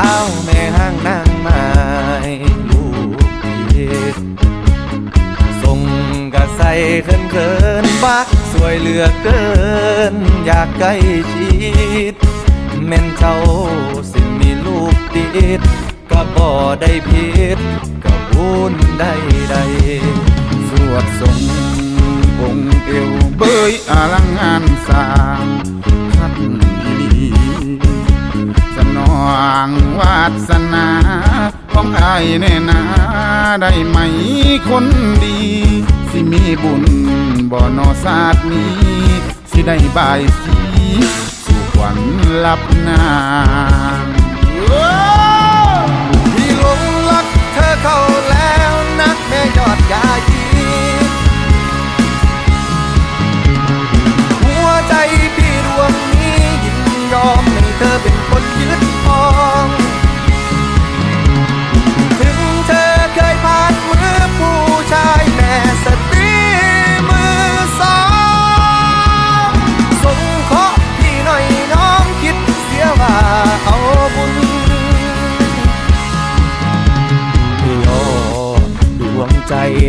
สาแม่ห้างนางไม้ลูกดีส่งกะใส่เขินเขินปักสวยเหลือเกิน อยากใกล้ชิดแม่นเจ้าสิมีลูกติดก็บ่ได้ผิดก็บุญได้ใดสวดสงองค์เอวเบยอลังงานสาง องวาสนาของอายแน่นาได้ไหมคนดี สิมีบุญบ่นอศาสตร์นี้ สิได้บายสีสู่ขวัญลับนางพี่หลงรักเธอเข้าแล้วนักแม่ยอดยายีหัวใจพี่ดวงนี้ยินยอมให้เธอเป็นคนยึดคอ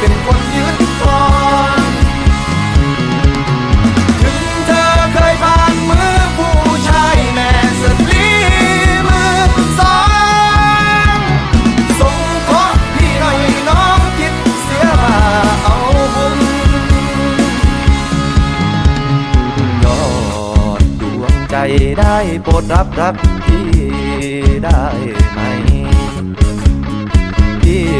เป็นคนยึดครองถึงเธอเคยผ่านมือผู้ชายแม่สตรีมือสองส่งเคราะห์พี่หน่อยน้องคิดเสียว่าเอาบุญยอดดวงใจได้โปรดรับรักพี่ได้ไหม